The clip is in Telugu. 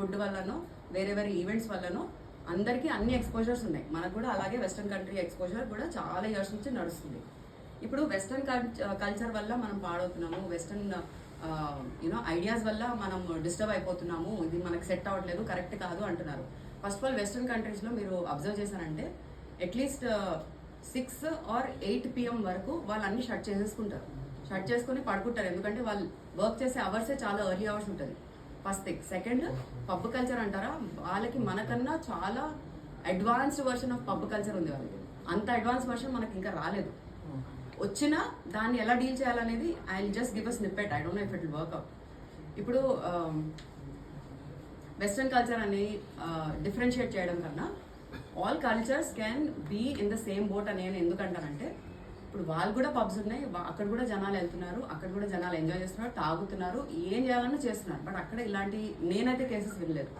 ఫుడ్ వల్లనో వేరే వేరే ఈవెంట్స్ వల్లనో అందరికీ అన్ని ఎక్స్పోజర్స్ ఉన్నాయి. మనకు కూడా అలాగే వెస్ట్రన్ కంట్రీ ఎక్స్పోజర్ కూడా చాలా ఇయర్స్ నుంచి నడుస్తుంది. ఇప్పుడు వెస్ట్రన్ కల్చర్ వల్ల మనం పాడవుతున్నాము. వెస్ట్రన్ యూనో ఐడియాస్ వల్ల మనం డిస్టర్బ్ అయిపోతున్నాము. ఇది మనకు సెట్ అవ్వట్లేదు కరెక్ట్ కాదు అంటున్నారు. ఫస్ట్ ఆఫ్ ఆల్ వెస్ట్రన్ కంట్రీస్లో మీరు అబ్జర్వ్ చేశారంటే at least six or eight PM వరకు వాళ్ళు అన్ని షట్ చేసేసుకుంటారు. షట్ చేసుకుని పడుకుంటారు. ఎందుకంటే వాళ్ళు వర్క్ చేసే అవర్సే చాలా ఎర్లీ అవర్స్ ఉంటుంది. First thing. Second pub culture అంటారా? వాళ్ళకి మనకన్నా చాలా advanced version of pub culture ఉంది వాళ్ళకి. అంత అడ్వాన్స్ వర్షన్ మనకి ఇంకా రాలేదు. వచ్చినా దాన్ని ఎలా డీల్ చేయాలనేది I just give a snippet. I don't know if it work out ఇప్పుడు వెస్ట్రన్ కల్చర్ అని డిఫరెన్షియేట్ చేయడం కన్నా all cultures can be in the same boat అని నేను ఎందుకంటానంటే ఇప్పుడు వాళ్ళు కూడా పబ్స్ ఉన్నాయి అక్కడ కూడా జనాలు వెళ్తున్నారు అక్కడ కూడా జనాలు ఎంజాయ్ చేస్తున్నారు తాగుతున్నారు ఏం చేయాలన్నా చేస్తున్నారు. బట్ అక్కడ ఇలాంటి నేనైతే కేసెస్ వినలేదు.